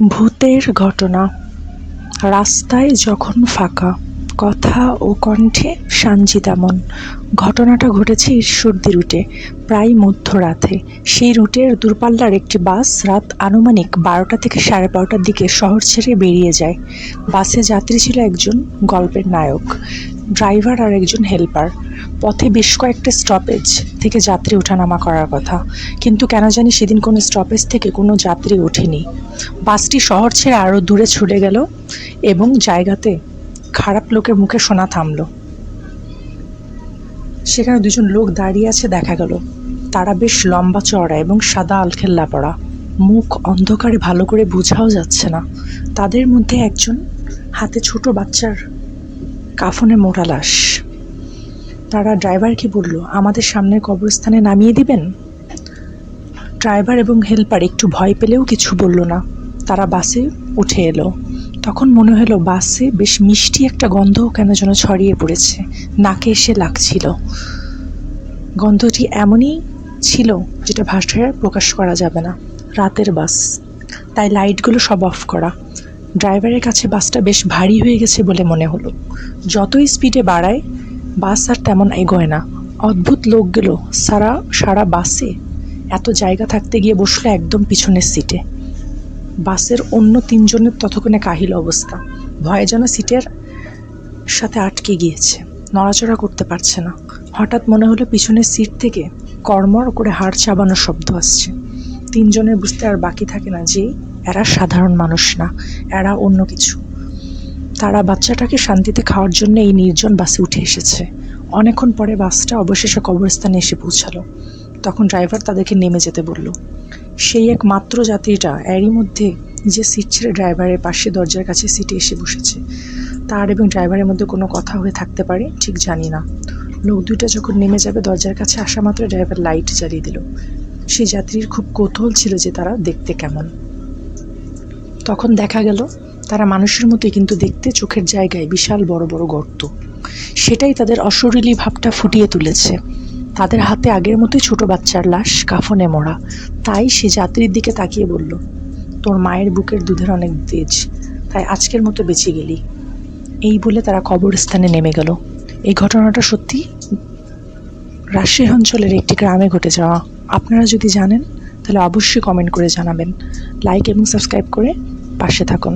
ভূতের ঘটনা। রাস্তায় যখন ফাঁকা। কথা ও কণ্ঠে সানজি তেমন ঘটনাটা ঘটেছে ঈশ্বরদী রুটে, প্রায় মধ্যরাতে। সেই রুটের দূরপাল্লার একটি বাস রাত আনুমানিক বারোটা থেকে সাড়ে বারোটার দিকে শহর ছেড়ে বেরিয়ে যায়। বাসে যাত্রী ছিল একজন গল্পের নায়ক, ড্রাইভার আর একজন হেল্পার। পথে বেশ কয়েকটা স্টপেজ থেকে যাত্রী ওঠানামা করার কথা। কিন্তু কেন জানি সেদিন কোনো স্টপেজ থেকে কোনো যাত্রী ওঠেনি। বাসটি শহর ছেড়ে আরও দূরে ছুটে গেল এবং জায়গাতে খারাপ লোকের মুখে শোনা থামলো। সেখানে দুজন লোক দাঁড়িয়ে আছে, দেখা গেল। তারা বেশ লম্বা চড়া এবং সাদা আলখেল্লা পড়া মুখ অন্ধকারে ভালো করে বোঝাও যাচ্ছে না। তাদের মধ্যে একজন হাতে ছোট বাচ্চার কাফনে মোটা লাশ। তারা ড্রাইভারকে বলল, আমাদের সামনের কবরস্থানে নামিয়ে দিবেন? ড্রাইভার এবং হেল্পার একটু ভয় পেলেও কিছু বলল না। তারা বাসে উঠে এলো। তখন মনে হলো বাসে বেশ মিষ্টি একটা গন্ধ কেন যেন ছড়িয়ে পড়েছে, নাকে এসে লাগছিল। গন্ধটি এমনই ছিল যেটা ভাষায় প্রকাশ করা যাবে না, রাতের বাস। তাই লাইটগুলো সব অফ করা। ড্রাইভারের কাছে বাসটা বেশ ভারী হয়ে গেছে বলে মনে হলো। যতই স্পিডে বাড়ায়, বাস আর তেমন এগোয় না। অদ্ভুত লোকগুলো সারা সারা বাসে এত জায়গা থাকতে গিয়ে বসল একদম পিছনের সিটে বাসের অন্য তিনজনের ততক্ষণে কাহিল অবস্থা। ভয়ে যেন সিটের সাথে আটকে গিয়েছে। নড়াচড়া করতে পারছে না। হঠাৎ মনে হলো পিছনের সিট থেকে কর্মর করে হাড় চাবানোর শব্দ আসছে। তিনজনের বুঝতে আর বাকি থাকে না যে এরা সাধারণ মানুষ না, এরা অন্য কিছু। তারা বাচ্চাটাকে শান্তিতে খাওয়ার জন্য এই নির্জন বাসে উঠে এসেছে। অনেকক্ষণ পরে বাসটা অবশেষে কবরস্থানে এসে পৌঁছালো। তখন ড্রাইভার তাদেরকে নেমে যেতে বলল। সেই এক মাত্র যাত্রীটা এরই মধ্যে যে সিট ছেড়ে ড্রাইভারের পাশে দরজার কাছে সিটে এসে বসেছে। তার এবং ড্রাইভারের মধ্যে কোনো কথা হয়ে থাকতে পারে, ঠিক জানি না। লোক দুইটা যখন নেমে যাবে দরজার কাছে আসা মাত্র ড্রাইভার লাইট জ্বালিয়ে দিল। সেই যাত্রীর খুব কৌতূহল ছিল যে তারা দেখতে কেমন। তখন দেখা গেল, তারা মানুষের মতোই কিন্তু দেখতে চোখের জায়গায় বিশাল বড় বড় গর্ত। সেটাই তাদের অশরীরী ভাবটা ফুটিয়ে তুলেছে। তাদের হাতে আগের মতোই ছোট বাচ্চার লাশ কাফনে মোড়া। তাই সে যাত্রীর দিকে তাকিয়ে বলল, তোর মায়ের বুকের দুধের অনেক তেজ, তাই আজকের মতো বেঁচে গেলি। এই বলে তারা কবরস্থানে নেমে গেল। এই ঘটনাটা সত্যি? রাজশাহী অঞ্চলের একটি গ্রামে ঘটে যাওয়া। আপনারা যদি জানেন, তাহলে অবশ্যই কমেন্ট করে জানাবেন। লাইক এবং সাবস্ক্রাইব করে পাশে থাকুন।